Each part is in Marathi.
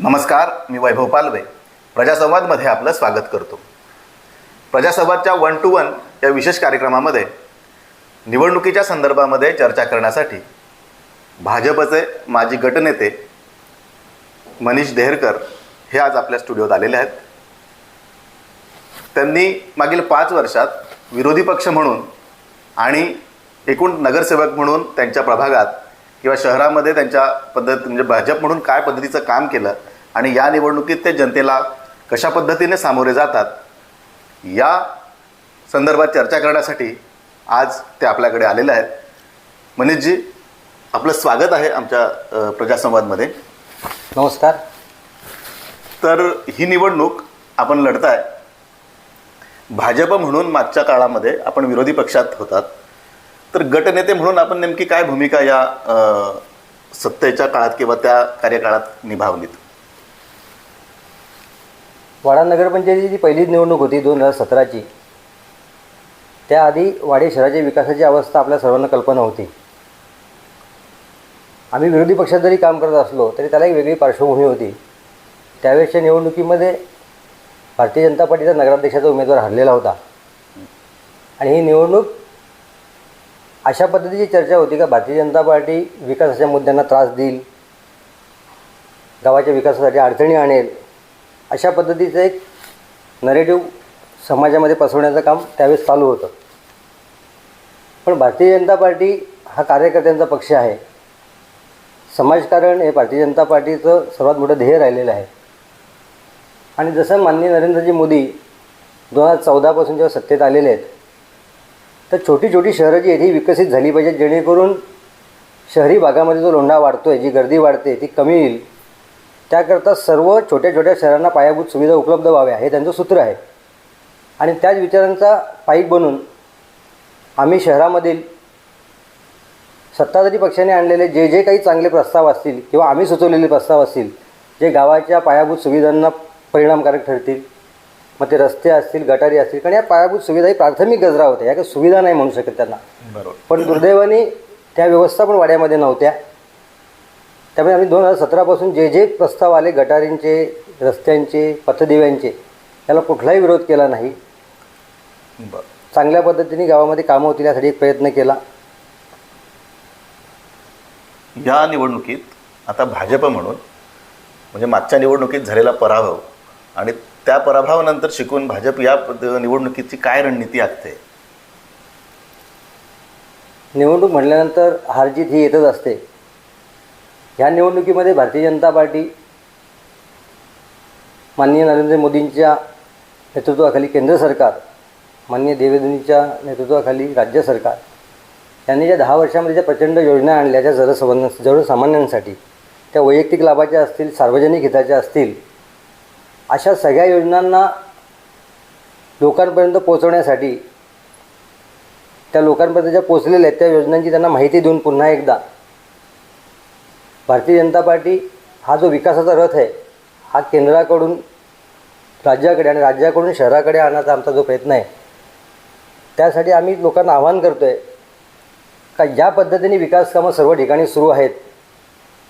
नमस्कार मी वैभव पालवे. प्रजासंवादमध्ये आपलं स्वागत करतो. प्रजासंवादच्या वन टू वन या विशेष कार्यक्रमामध्ये निवडणुकीच्या संदर्भामध्ये चर्चा करण्यासाठी भाजपचे माजी गटनेते मनीष देहरकर हे आज आपल्या स्टुडिओत आलेले आहेत. त्यांनी मागील पाच वर्षात विरोधी पक्ष म्हणून आणि एकूण नगरसेवक म्हणून त्यांच्या प्रभागात किंवा शहरामध्ये त्यांच्या पद्धत म्हणजे भाजप म्हणून काय पद्धतीचं काम केलं आणि या निवडणुकीत ते जनतेला कशा पद्धतीने सामोरे जातात या संदर्भात चर्चा करण्यासाठी आज ते आपल्याकडे आलेले आहेत. मनीषजी आपलं स्वागत आहे आमच्या प्रजासंवादमध्ये. नमस्कार. तर ही निवडणूक आपण लढताय. भाजप म्हणून मागच्या काळामध्ये आपण विरोधी पक्षात होतात. तर गटनेते म्हणून आपण नेमकी काय भूमिका या सत्तेच्या काळात किंवा त्या कार्यकाळात निभावलीत? वाडा नगरपंचायतीची पहिली निवडणूक होती दोन हजार सतराची त्याआधी वाडे शहराच्या विकासाची अवस्था आपल्या सर्वांना कल्पना होती. आम्ही विरोधी पक्षात जरी काम करत असलो तरी त्याला एक वेगळी पार्श्वभूमी होती. त्यावेळेसच्या निवडणुकीमध्ये भारतीय जनता पार्टीचा नगराध्यक्षाचा उमेदवार हरलेला होता. आणि ही निवडणूक अशा पद्धतीची चर्चा होती का भारतीय जनता पार्टी विकासाच्या मुद्द्यांना त्रास देईल? गावाच्या विकासासाठी अडचणी आणेल? अशा पद्धतीचं एक नरेटिव्ह समाजामध्ये पसरवण्याचं काम त्यावेळेस चालू होतं. पण भारतीय जनता पार्टी हा कार्यकर्त्यांचा पक्ष आहे. समाजकारण हे भारतीय जनता पार्टीचं सर्वात मोठं ध्येय राहिलेलं आहे. आणि जसं माननीय नरेंद्रजी मोदी दोन हजार चौदापासून जेव्हा सत्तेत आलेले आहेत तर छोटी छोटी शहरं जी आहेत ही विकसित झाली पाहिजेत जेणेकरून शहरी भागामध्ये जो लोंढा वाढतो आहे जी गर्दी वाढते ती कमी येईल. त्याकरता सर्व छोट्या छोट्या शहरांना पायाभूत सुविधा उपलब्ध व्हाव्या हे त्यांचं सूत्र आहे. आणि त्याच विचारांचा पाईक बनून आम्ही शहरामधील सत्ताधारी पक्षाने आणलेले जे जे काही चांगले प्रस्ताव असतील किंवा आम्ही सुचवलेले प्रस्ताव असतील जे गावाच्या पायाभूत सुविधांना परिणामकारक ठरतील मग ते रस्ते असतील गटारी असतील कारण या पायाभूत सुविधा ही प्राथमिक गजरा होत्या. या काही सुविधा नाही म्हणू शकत त्यांना. बरोबर. पण दुर्दैवाने त्या व्यवस्था पण वाड्यामध्ये नव्हत्या. त्यामुळे आम्ही दोन हजार सतरापासून जे जे प्रस्ताव आले गटारींचे रस्त्यांचे पथदिव्यांचे त्याला कुठलाही विरोध केला नाही. बरं. चांगल्या पद्धतीने गावामध्ये कामं होतील यासाठी एक प्रयत्न केला. या निवडणुकीत आता भाजप म्हणून म्हणजे मागच्या निवडणुकीत झालेला पराभव आणि त्या पराभवानंतर शिकून भाजप या निवडणुकीची काय रणनीती आखते? निवडणूक म्हटल्यानंतर हारजीत ही येतच असते. ह्या निवडणुकीमध्ये भारतीय जनता पार्टी माननीय नरेंद्र मोदींच्या नेतृत्वाखाली केंद्र सरकार माननीय देवेंद्रजींच्या नेतृत्वाखाली राज्य सरकार यांनी ज्या दहा वर्षामध्ये ज्या प्रचंड योजना आणल्या ज्या सर्वसामान्य जरसामान्यांसाठी त्या वैयक्तिक लाभाच्या असतील सार्वजनिक हिताच्या असतील अशा सगळ्या योजनांना लोकांपर्यंत पोचवण्यासाठी त्या लोकांपर्यंत ज्या पोचलेल्या आहेत त्या योजनांची त्यांना माहिती देऊन पुन्हा एकदा भारतीय जनता पार्टी हा जो विकासाचा रथ आहे हा केंद्राकडून राज्याकडे आणि राज्याकडून शहराकडे आणण्याचा आमचा जो प्रयत्न आहे त्यासाठी आम्ही लोकांना आवाहन करतो आहे का ज्या पद्धतीने विकासकामं सर्व ठिकाणी सुरू आहेत.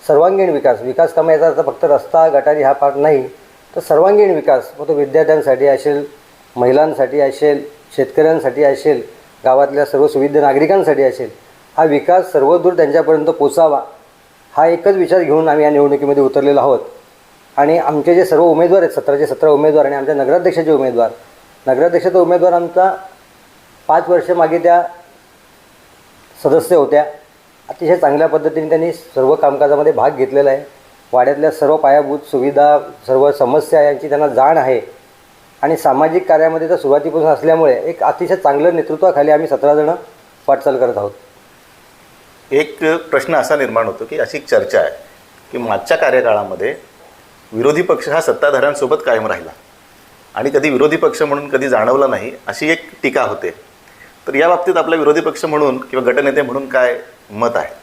सर्वांगीण विकास विकासकामं याचा अर्थ फक्त रस्ता गटारी हा पार्ट नाही. तर सर्वांगीण विकास मग तो विद्यार्थ्यांसाठी असेल महिलांसाठी असेल शेतकऱ्यांसाठी असेल गावातल्या सर्व सुविधा नागरिकांसाठी असेल हा विकास सर्वदूर त्यांच्यापर्यंत पोचावा हा एकच विचार घेऊन आम्ही या निवडणुकीमध्ये उतरलेलो आहोत. आणि आमचे जे सर्व उमेदवार आहेत सतराचे सतरा उमेदवार आणि आमच्या नगराध्यक्षाचे उमेदवार नगराध्यक्षाचा उमेदवार आमचा पाच वर्ष मागे त्या सदस्य होत्या. अतिशय चांगल्या पद्धतीने त्यांनी सर्व कामकाजामध्ये भाग घेतलेला आहे. वाड्यातल्या सर्व पायाभूत सुविधा सर्व समस्या यांची त्यांना जाण आहे. आणि सामाजिक कार्यामध्ये तर सुरुवातीपासून असल्यामुळे एक अतिशय चांगलं नेतृत्वाखाली आम्ही सतरा जणं वाटचाल करत आहोत. एक प्रश्न असा निर्माण होतो की अशी चर्चा आहे की मागच्या कार्यकाळामध्ये विरोधी पक्ष हा सत्ताधाऱ्यांसोबत कायम राहिला. आणि कधी विरोधी पक्ष म्हणून कधी जाणवला नाही अशी एक टीका होते. तर या बाबतीत आपला विरोधी पक्ष म्हणून किंवा गटनेते म्हणून काय मत आहे?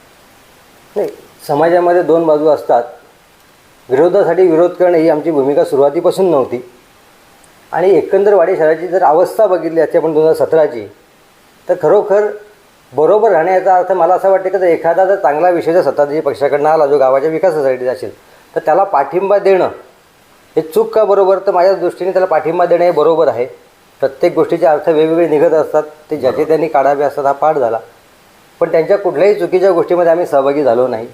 नाही समाजामध्ये दोन बाजू असतात. विरोधासाठी विरोध करणे ही आमची भूमिका सुरुवातीपासून नव्हती. आणि एकंदर वाडी शहराची जर अवस्था बघितली असते आपण दोन हजार सतराची तर खरोखर बरोबर राहण्याचा अर्थ मला असं वाटतं की जर एखादा जर चांगला विषय जर सत्ताधारी पक्षाकडनं आला जो गावाच्या विकासासाठी असेल तर त्याला पाठिंबा देणं हे चूक का बरोबर? तर माझ्या दृष्टीने त्याला पाठिंबा देणं हे बरोबर आहे. प्रत्येक गोष्टीचे अर्थ वेगवेगळे निघत असतात. ते ज्याचे त्यांनी काढावे असतात हा पाठ झाला. पण त्यांच्या कुठल्याही चुकीच्या गोष्टीमध्ये आम्ही सहभागी झालो नाही.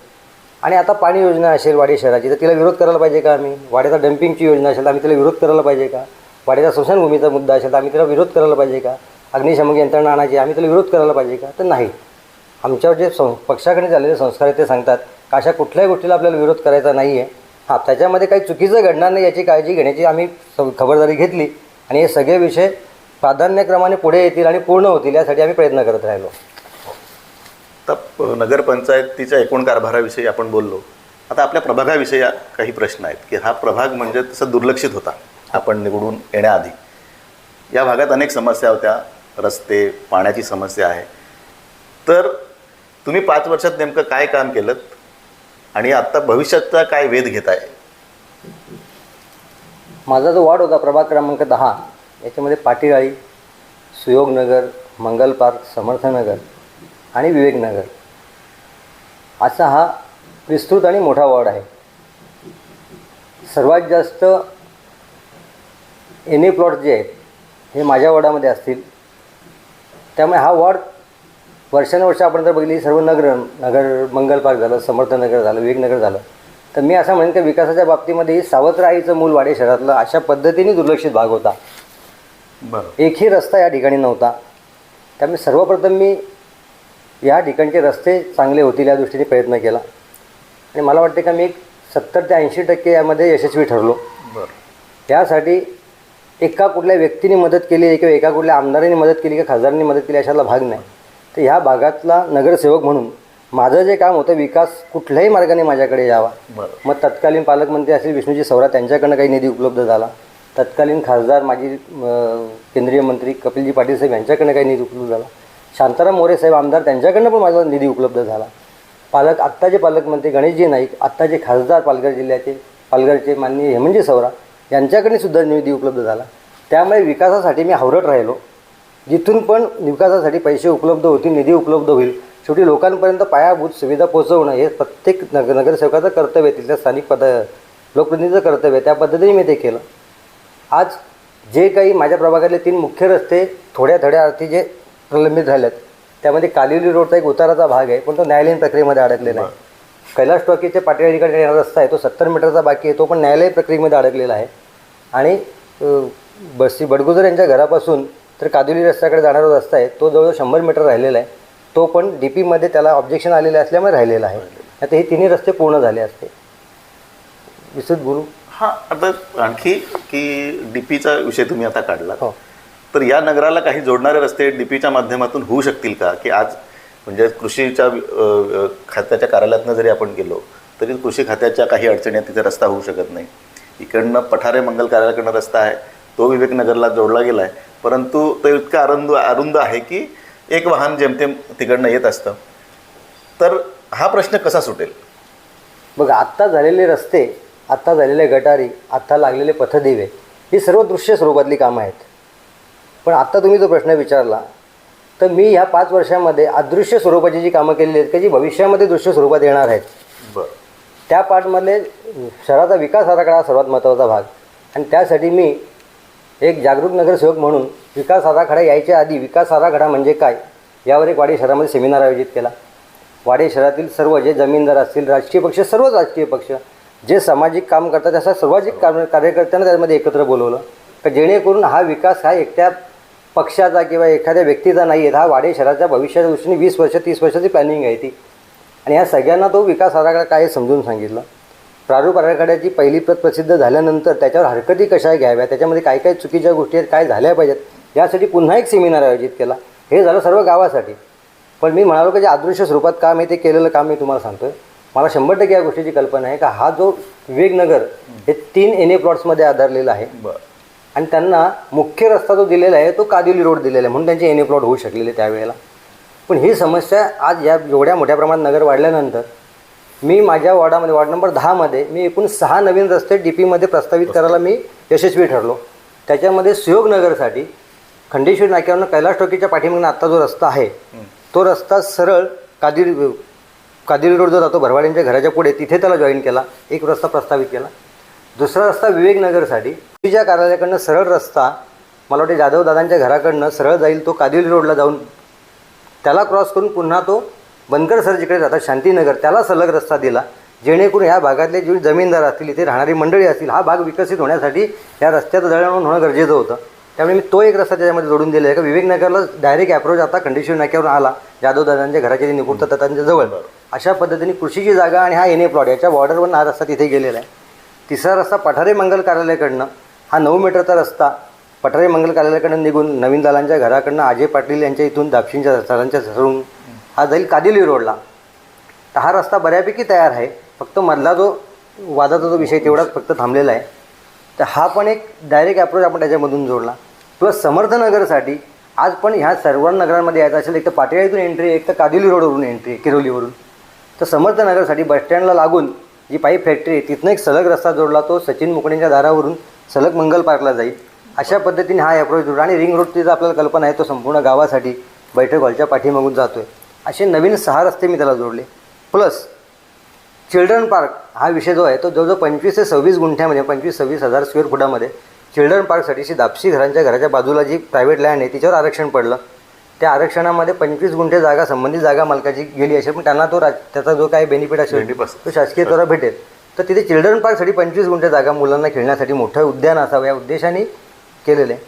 आणि आता पाणी योजना असेल वाडी शहराची तर तिला विरोध करायला पाहिजे का आम्ही? वाड्याचा डम्पिंगची योजना असेल तर आम्ही तिला विरोध करायला पाहिजे का? वाड्याचा स्मशानभूमीचा मुद्दा असेल तर आम्ही तिला विरोध करायला पाहिजे का? अग्निशमक यंत्रणा आणायची आम्ही तिला विरोध करायला पाहिजे का? तर नाही. आमच्यावर जे सं पक्षाकडे झालेले संस्कार आहेत ते सांगतात का अशा कुठल्याही गोष्टीला आपल्याला विरोध करायचा नाही आहे हां त्याच्यामध्ये काही चुकीचं घडणार नाही याची काळजी घेण्याची आम्ही खबरदारी घेतली. आणि हे सगळे विषय प्राधान्यक्रमाने पुढे येतील आणि पूर्ण होतील यासाठी आम्ही प्रयत्न करत राहिलो. तर प- नगरपंचायतीच्या एकूण कारभाराविषयी आपण बोललो. आता आपल्या प्रभागाविषयी काही प्रश्न आहेत की हा प्रभाग म्हणजे तसं दुर्लक्षित होता आपण निवडून येण्याआधी. या भागात अनेक समस्या होत्या रस्ते पाण्याची समस्या आहे. तर तुम्ही पाच वर्षात नेमकं काय काम केलं? आणि आत्ता भविष्याचा काय वेध घेताय? माझा जो वार्ड होता प्रभाग क्रमांक दहा याच्यामध्ये पाटीराळी सुयोगनगर मंगल पार्क समर्थनगर आणि विवेकनगर. असा हा विस्तृत आणि मोठा वॉर्ड आहे. सर्वात जास्त एन ए प्लॉट जे आहेत हे माझ्या वॉर्डामध्ये असतील. त्यामुळे हा वॉर्ड वर्षानुवर्ष आपण जर बघितली सर्व नगर नगर मंगल पार्क झालं समर्थनगर झालं विवेकनगर झालं. तर मी असं म्हणेन की विकासाच्या बाबतीमध्ये सावत्र आईचं मूल वाडे शहरातलं अशा पद्धतीने दुर्लक्षित भाग होता. बरं. एकही रस्ता या ठिकाणी नव्हता. त्यामुळे सर्वप्रथम मी या ठिकाणचे रस्ते चांगले होतील या दृष्टीने प्रयत्न केला. आणि मला वाटते का मी एक सत्तर ते ऐंशी टक्के यामध्ये यशस्वी ठरलो. बरं. यासाठी एका कुठल्या व्यक्तीने मदत केली किंवा एका कुठल्या आमदारांनी मदत केली किंवा खासदारांनी मदत केली अशाला भाग नाही. तर ह्या भागातला नगरसेवक म्हणून माझं जे काम होतं विकास कुठल्याही मार्गाने माझ्याकडे यावा. बरं. मग तत्कालीन पालकमंत्री असतील विष्णूजी सवरा त्यांच्याकडनं काही निधी उपलब्ध झाला. तत्कालीन खासदार माजी केंद्रीय मंत्री कपिलजी पाटील साहेब यांच्याकडनं काही निधी उपलब्ध झाला. शांताराम मोरे साहेब आमदार त्यांच्याकडनं पण माझा निधी उपलब्ध झाला. पालक आत्ताचे पालकमंत्री गणेशजी नाईक आत्ताचे खासदार पालघर जिल्ह्याचे पालघरचे माननीय हेमंतजी सवरा यांच्याकडे सुद्धा निधी उपलब्ध झाला. त्यामुळे विकासासाठी मी हावरट राहिलो. जिथून पण विकासासाठी पैसे उपलब्ध होतील निधी उपलब्ध होईल शेवटी लोकांपर्यंत पायाभूत सुविधा पोहोचवणं हे प्रत्येक नग नगरसेवकाचं कर्तव्य आहे तिथल्या स्थानिक पद लोकप्रतिनिधीचं कर्तव्य आहे. त्या पद्धतीने मी ते केलं. आज जे काही माझ्या प्रभागातले तीन मुख्य रस्ते थोड्या थोड्या अर्थी जे प्रलंबित झालेत त्यामध्ये कालिवली रोडचा एक उताराचा भाग आहे पण तो न्यायालयीन प्रक्रियेमध्ये अडकलेला आहे. कैलास टॉकीचे पाटीवाडीकडे येणारा रस्ता आहे तो सत्तर मीटरचा बाकी आहे तो पण न्यायालयीन प्रक्रियेमध्ये अडकलेला आहे. आणि बसी बडगुजर यांच्या घरापासून तर कादिवली रस्त्याकडे जाणारा रस्ता आहे तो जवळजवळ शंभर मीटर राहिलेला आहे. तो पण डी पीमध्ये त्याला ऑब्जेक्शन आलेले असल्यामुळे राहिलेला आहे. आता हे तिन्ही रस्ते पूर्ण झाले असते. विस्तृत बोलू? हा आता आणखी की डीपीचा विषय तुम्ही आता काढला हो. तर या नगराला काही जोडणारे रस्ते डीपीच्या माध्यमातून होऊ शकतील का? की आज म्हणजे कृषीच्या खात्याच्या कार्यालयातनं जरी आपण गेलो तरी कृषी खात्याच्या काही अडचणी तिथे रस्ता होऊ शकत नाही. इकडनं पठारे मंगल कार्यालयाकडनं रस्ता आहे तो विवेकनगरला जोडला गेला आहे परंतु तो इतका अरुंद अरुंद आहे की एक वाहन जेमतेम तिकडनं येत असतं. तर हा प्रश्न कसा सुटेल? बघा आत्ता झालेले रस्ते आत्ता झालेले गटारी आत्ता लागलेले पथदिवे ही सर्व दृश्य स्वरूपातली कामं आहेत. पण आत्ता तुम्ही जो प्रश्न विचारला तर मी ह्या पाच वर्षामध्ये अदृश्य स्वरूपाची जी कामं केलेली आहेत की जी भविष्यामध्ये दृश्य स्वरूपात येणार आहेत बरं. त्या पार्टमधले शहराचा विकास आराखडा हा सर्वात महत्त्वाचा भाग. आणि त्यासाठी मी एक जागरूक नगरसेवक म्हणून विकास आराखडा यायच्या आधी विकास आराखडा म्हणजे काय यावर एक वाडी शहरामध्ये सेमिनार आयोजित केला. वाडी शहरातील सर्व जे जमीनदार असतील राजकीय पक्ष सर्वच राजकीय पक्ष जे सामाजिक काम करतात अशा सर्वाधिक काम कार्यकर्त्यांना त्यामध्ये एकत्र बोलवलं. तर जेणेकरून हा विकास हा एकट्या पक्षाचा किंवा एखाद्या व्यक्तीचा नाही आहे हा वाडे शहराच्या भविष्याच्या दृष्टीने वीस वर्ष तीस वर्षाची प्लॅनिंग आहे ती. आणि ह्या सगळ्यांना तो विकास आराखडा काय समजून सांगितलं. प्रारूप आराखड्याची पहिली प्रत प्रसिद्ध झाल्यानंतर त्याच्यावर हरकती कशा घ्याव्या त्याच्यामध्ये काय काय चुकीच्या गोष्टी आहेत काय झाल्या पाहिजेत? यासाठी पुन्हा एक सेमिनार आयोजित केला. हे झालं सर्व गावासाठी. पण मी म्हणालो की जे अदृश्य स्वरूपात काम आहे ते केलेलं काम मी तुम्हाला सांगतोय. मला शंभर टक्के या गोष्टीची कल्पना आहे का हा जो विवेकनगर हे तीन एन ए प्लॉट्समध्ये आधारलेला आहे. बरं. आणि त्यांना मुख्य रस्ता जो दिलेला आहे तो कादिवली रोड दिलेला आहे. म्हणून त्यांचे एन ए प्लॉट होऊ शकलेले त्यावेळेला. पण ही समस्या आज या एवढ्या मोठ्या प्रमाणात नगर वाढल्यानंतर मी माझ्या वॉर्डामध्ये वॉर्ड नंबर दहामध्ये मी एकूण सहा नवीन रस्ते डी पीमध्ये प्रस्तावित करायला मी यशस्वी ठरलो. त्याच्यामध्ये सुयोगनगरसाठी खंडेश्वर नाक्यावरनं कैलास टोकीच्या पाठीमागून आत्ता जो रस्ता आहे तो रस्ता सरळ कादिर कादिल रोड जो जातो भरवाड्यांच्या घराच्या पुढे तिथे त्याला जॉईन केला एक रस्ता प्रस्तावित केला. दुसरा रस्ता विवेकनगरसाठी. तुझ्या कार्यालयाकडनं सरळ रस्ता मला वाटते जाधव दादांच्या घराकडनं सरळ जाईल तो कादिल रोडला जाऊन. त्याला क्रॉस करून पुन्हा तो बनकर सर जिकडे जातात शांतीनगर त्याला सलग रस्ता दिला. जेणेकरून ह्या भागातले जे जमीनदार असतील इथे राहणारी मंडळी असतील हा भाग विकसित होण्यासाठी या रस्त्याचं दळणवळण होणं गरजेचं होतं. त्यामुळे मी तो एक रस्ता त्याच्यामध्ये जोडून दिला. आहे का विवेकनगरला डायरेक्ट अप्रोच आता खंडेश्वर नाक्यावरून आला. जाधव दादांच्या घराच्या जे निपुण त्यांच्या जवळ. अशा पद्धतीने कृषीची जागा आणि हा एन ए प्लॉट याच्या बॉर्डरवरून हा रस्ता तिथे गेलेला आहे. तिसरा रस्ता पठारे मंगल कार्यालयाकडनं. हा नऊ मीटरचा रस्ता पठारे मंगल कार्यालयाकडनं निघून नवीन दालांच्या घराकडनं अजय पाटील यांच्या इथून दाक्षिणच्या सरांच्या सरून हा जाईल कादिली रोडला. तर हा रस्ता बऱ्यापैकी तयार आहे. फक्त मधला जो वादाचा जो विषय तेवढाच फक्त थांबलेला आहे. तर हा पण एक डायरेक्ट अप्रोच आपण त्याच्यामधून जोडला. किंवा समर्थनगरसाठी आज पण ह्या सर्व नगरांमध्ये यायचं असेल एक तर पाटियाळीतून एंट्री एक तर कादिली रोडवरून एंट्री किरोलीवरून. तर समर्थनगरसाठी बसस्टँडला लागून जी पाईप फॅक्टरी आहे तिथनं एक सलग रस्ता जोडला तो सचिन मुकडेंच्या दारावरून सलग मंगल पार्कला जाईल. अशा पद्धतीने हा अप्रोच जोडला आणि रिंग रोडची जर आपल्याला कल्पना आहे तो संपूर्ण गावासाठी बैठक हॉलच्या पाठीमागून जातो आहे असे नवीन सहा रस्ते मी त्याला जोडले. प्लस चिल्ड्रन पार्क हा विषय जो आहे तो जवळजवळ पंचवीस ते सव्वीस गुंठ्यामध्ये पंचवीस सव्वीस हजार स्क्वेअर फुटामध्ये चिल्ड्रन पार्कसाठी दापशी घरांच्या घराच्या बाजूला जी प्रायव्हेट लँड आहे तिच्यावर आरक्षण पडलं. त्या आरक्षणामध्ये पंचवीस गुंठे जागा संबंधित जागा मालकाची गेली असेल पण त्यांना तो राज त्याचा जो काही बेनिफिट असेल. तो शासकीय द्वारा भेटेल. तर तिथे चिल्ड्रन पार्कसाठी पंचवीस गुंठे जागा मुलांना खेळण्यासाठी मोठं उद्यान असावं या उद्देशाने केलेलं आहे.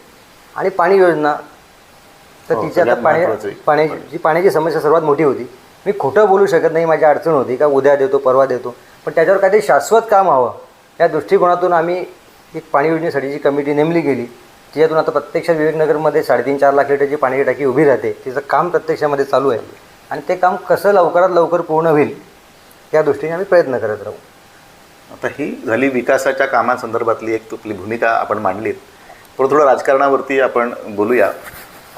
आणि पाणी योजना. तर हो, तिची आता पाणी. पाण्याची पाण्याची समस्या सर्वात मोठी होती. मी खोटं बोलू शकत नाही माझी अडचण होती का उद्या देतो परवा देतो. पण त्याच्यावर काहीतरी शाश्वत काम हवं. या दृष्टिकोनातून आम्ही एक पाणी योजनेसाठीची कमिटी नेमली गेली तिच्यातून आता प्रत्यक्षात विवेकनगरमध्ये साडेतीन चार लाख लिटरची पाण्याची टाकी उभी राहते. तिचं काम प्रत्यक्षामध्ये चालू आहे. आणि ते काम कसं लवकरात लवकर पूर्ण होईल या दृष्टीने आम्ही प्रयत्न करत राहू. आता ही झाली विकासाच्या कामासंदर्भातली एक तुपली भूमिका आपण मांडलीत. पण थोडं राजकारणावरती आपण बोलूया.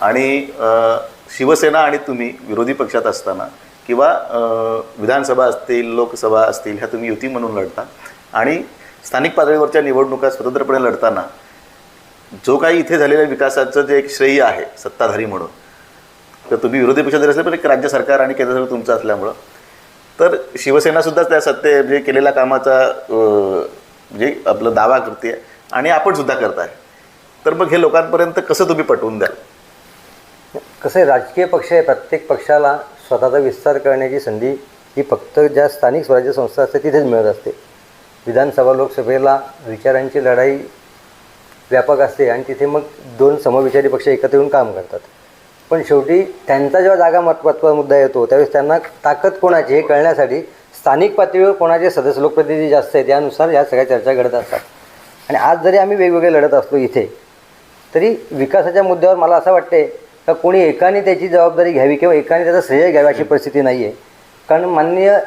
आणि शिवसेना आणि तुम्ही विरोधी पक्षात असताना किंवा विधानसभा असतील लोकसभा असतील ह्या तुम्ही युती म्हणून लढता. आणि स्थानिक पातळीवरच्या निवडणुका स्वतंत्रपणे लढताना जो काही इथे झालेल्या विकासाचं जे एक श्रेय आहे सत्ताधारी म्हणून तर तुम्ही विरोधी पक्षात जरी असले पण एक राज्य सरकार आणि केंद्र सरकार तुमचं असल्यामुळं तर शिवसेनासुद्धा त्या सत्ते म्हणजे केलेल्या कामाचा म्हणजे आपलं दावा करते आणि आपण सुद्धा करताय. तर मग हे लोकांपर्यंत कसं तुम्ही पटवून द्याल? कसं आहे राजकीय पक्ष आहे प्रत्येक पक्षाला स्वतःचा विस्तार करण्याची संधी ही फक्त ज्या स्थानिक स्वराज्य संस्था असते तिथेच मिळत असते. विधानसभा लोकसभेला विचारांची लढाई व्यापक असते आणि तिथे मग दोन समविचारी पक्ष एकत्र येऊन काम करतात. पण शेवटी त्यांचा जेव्हा जागा महत्त्वाचा मुद्दा येतो त्यावेळेस त्यांना ताकद कोणाची हे कळण्यासाठी स्थानिक पातळीवर कोणाचे सदस्य लोकप्रतिनिधी जास्त आहेत त्यानुसार या सगळ्या चर्चा घडत असतात. आणि आज जरी आम्ही वेगवेगळे लढत असलो इथे तरी विकासाच्या मुद्द्यावर मला असं वाटते का कोणी एकाने त्याची जबाबदारी घ्यावी किंवा एकाने त्याचा श्रेय घ्यावा अशी परिस्थिती नाही आहे कारण माननीय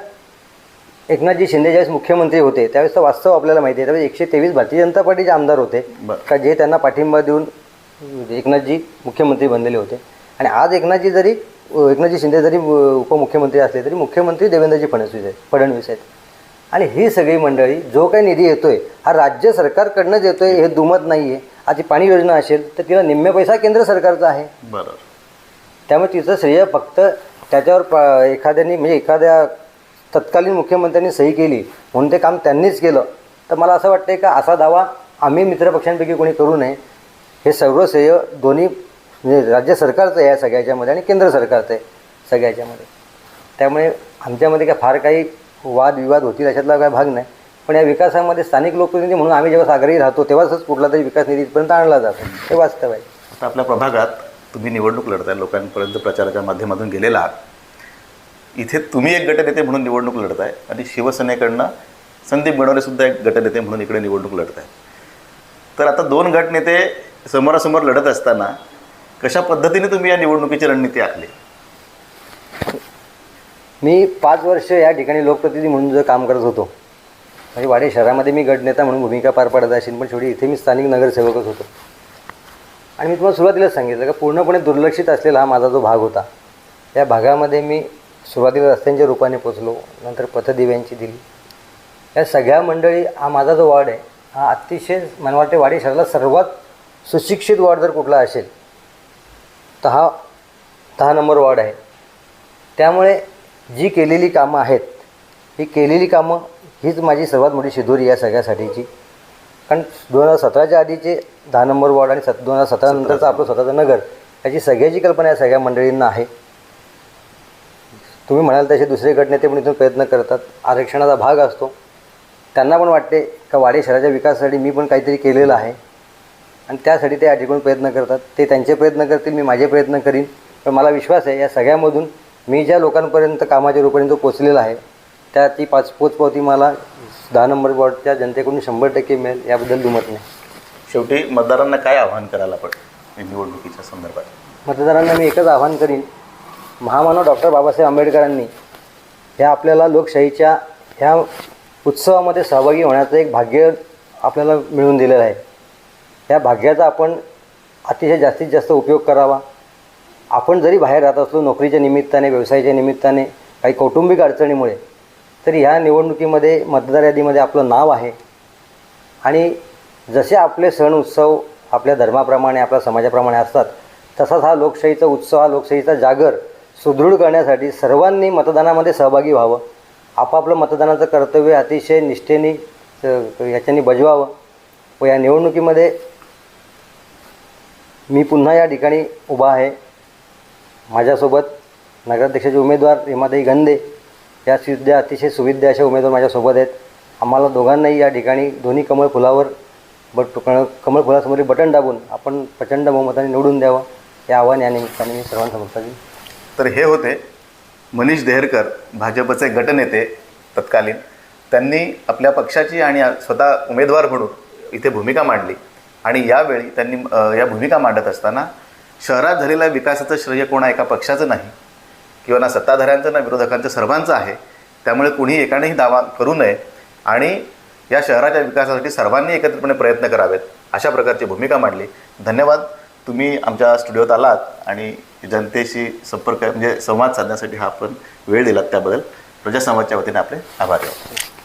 एकनाथजी शिंदे ज्यावेळेस मुख्यमंत्री होते त्यावेळेस तर वास्तव आपल्याला माहिती आहे. त्यावेळेस एकशे तेवीस भारतीय जनता पार्टीचे आमदार होते. का जे त्यांना पाठिंबा देऊन एकनाथजी मुख्यमंत्री बनलेले होते. आणि आज एकनाथजी जरी एकनाथजी शिंदे जरी उपमुख्यमंत्री असले तरी मुख्यमंत्री देवेंद्रजी फडणवीस आहेत फडणवीस आहेत. आणि ही सगळी मंडळी जो काही निधी येतोय हा राज्य सरकारकडनंच येतोय हे दुमत नाही आहे आज ती पाणी योजना असेल तर तिला निम्मे पैसा केंद्र सरकारचा आहे. बरोबर त्यामुळे तिचं श्रेय फक्त त्याच्यावर प एखाद्याने म्हणजे एखाद्या तत्कालीन मुख्यमंत्र्यांनी सही केली म्हणून ते काम त्यांनीच केलं. तर मला असं वाटतं का असा दावा आम्ही मित्रपक्षांपैकी कोणी करू नये. हे सर्व श्रेय दोन्ही म्हणजे राज्य सरकारचं आहे या सगळ्याच्यामध्ये आणि केंद्र सरकारचं आहे सगळ्याच्यामध्ये त्यामुळे आमच्यामध्ये काय फार काही वादविवाद होतील अशातला काय भाग नाही. पण या विकासामध्ये स्थानिक लोकप्रतिनिधी म्हणून आम्ही जेव्हा आग्रही राहतो तेव्हाच कुठला तरी विकास निधीपर्यंत आणला जातो. हे वास्तव आहे. आता आपल्या प्रभागात तुम्ही निवडणूक लढताय लोकांपर्यंत प्रचाराच्या माध्यमातून गेलेला आहात. इथे तुम्ही एक गटनेते म्हणून निवडणूक लढताय आणि शिवसेनेकडनं संदीप बनवलेसुद्धा एक गटनेते म्हणून इकडे निवडणूक लढताय. तर आता दोन गटनेते समोरासमोर लढत असताना कशा पद्धतीने तुम्ही या निवडणुकीची रणनीती आखली? मी पाच वर्ष या ठिकाणी लोकप्रतिनिधी म्हणून जर काम करत होतो म्हणजे वाडे शहरामध्ये मी गटनेता म्हणून भूमिका पार पाडत असेल पण शेवटी इथे मी स्थानिक नगरसेवकच होतो. आणि मी तुम्हाला सुरुवातीला सांगितलं का पूर्णपणे दुर्लक्षित असलेला हा माझा जो भाग होता या भागामध्ये मी सुरुवातीला रस्त्यांच्या रूपाने पोचलो नंतर पथदिव्यांची दिली. या सगळ्या मंडळी हा माझा जो वार्ड आहे हा अतिशय मला वाटते वाडी शहराला सर्वात सुशिक्षित वार्ड जर कुठला असेल तर हा दहा नंबर वार्ड आहे. त्यामुळे जी केलेली कामं आहेत ही केलेली कामं हीच माझी सर्वात मोठी शिदोरी या सगळ्यासाठीची. कारण दोन हजार सतराच्या आधीचे दहा नंबर वॉर्ड आणि सत दोन हजार सतरा नंतरचं आपलं स्वतःचं नगर याची सगळ्याची कल्पना या सगळ्या मंडळींना आहे. तुम्ही म्हणाल तसे दुसरे गटनेते पण इथून प्रयत्न करतात. आरक्षणाचा भाग असतो. त्यांना पण वाटते का वाडी शहराच्या विकासासाठी मी पण काहीतरी केलेलं आहे. आणि त्यासाठी ते या ठिकाणी प्रयत्न करतात. ते त्यांचे प्रयत्न करतील मी माझे प्रयत्न करीन. पण मला विश्वास आहे या सगळ्यामधून मी ज्या लोकांपर्यंत कामाच्या रूपाने जो पोचलेला आहे त्या ती पाच पोचपावती मला दहा नंबर वॉर्डच्या जनतेकडून शंभर टक्के मिळेल याबद्दल दुमत नाही. शेवटी मतदारांना काय आव्हान करायला या निवडणुकीच्या संदर्भात? मतदारांना मी एकच आवाहन करीन महामानव डॉक्टर बाबासाहेब आंबेडकरांनी ह्या आपल्याला लोकशाहीच्या ह्या उत्सवामध्ये सहभागी होण्याचं एक भाग्य आपल्याला मिळून दिलेलं आहे. या भाग्याचा आपण अतिशय जास्तीत जास्त उपयोग करावा. आपण जरी बाहेर राहत असलो नोकरीच्या निमित्ताने व्यवसायाच्या निमित्ताने काही कौटुंबिक अडचणीमुळे तरी ह्या निवडणुकीमध्ये मतदार यादीमध्ये आपलं नाव आहे. आणि जसे आपले सण उत्सव आपल्या धर्माप्रमाणे आपल्या समाजाप्रमाणे असतात तसाच हा लोकशाहीचा उत्सव हा लोकशाहीचा जागर सुदृढ करण्यासाठी सर्वांनी मतदानामध्ये सहभागी व्हावं. आपापलं मतदानाचं कर्तव्य अतिशय निष्ठेने याच्याने बजवावं. व या निवडणुकीमध्ये मी पुन्हा या ठिकाणी उभा आहे. माझ्यासोबत नगराध्यक्षाचे उमेदवार हेमाताई गंदे या सुद्धा अतिशय सुविद्य अशा उमेदवार माझ्यासोबत आहेत. आम्हाला दोघांनाही या ठिकाणी दोन्ही कमळ फुलावर बट कमळ फुलासमोरील बटन दाबून आपण प्रचंड बहुमताने निवडून द्यावं. हे आव्हान या निमित्ताने मी सर्वांसमोर करेन तर हे होते. मनीष देहरकर भाजपचे गटनेते तत्कालीन. त्यांनी आपल्या पक्षाची आणि स्वतः उमेदवार म्हणून इथे भूमिका मांडली. आणि यावेळी त्यांनी या भूमिका मांडत असताना शहरात झालेल्या विकासाचं श्रेय कोणा एका पक्षाचं नाही किंवा ना सत्ताधाऱ्यांचं ना विरोधकांचं सर्वांचं आहे. त्यामुळे कुणी एकानेही दावा करू नये आणि या शहराच्या विकासासाठी सर्वांनी एकत्रितपणे प्रयत्न करावेत अशा प्रकारची भूमिका मांडली. धन्यवाद. तुम्ही आमच्या स्टुडिओत आलात आणि जनतेशी संपर्क म्हणजे संवाद साधण्यासाठी हा आपण वेळ दिलात त्याबद्दल. प्रजासमाजच्या वतीने आपले आभार. व्यक्त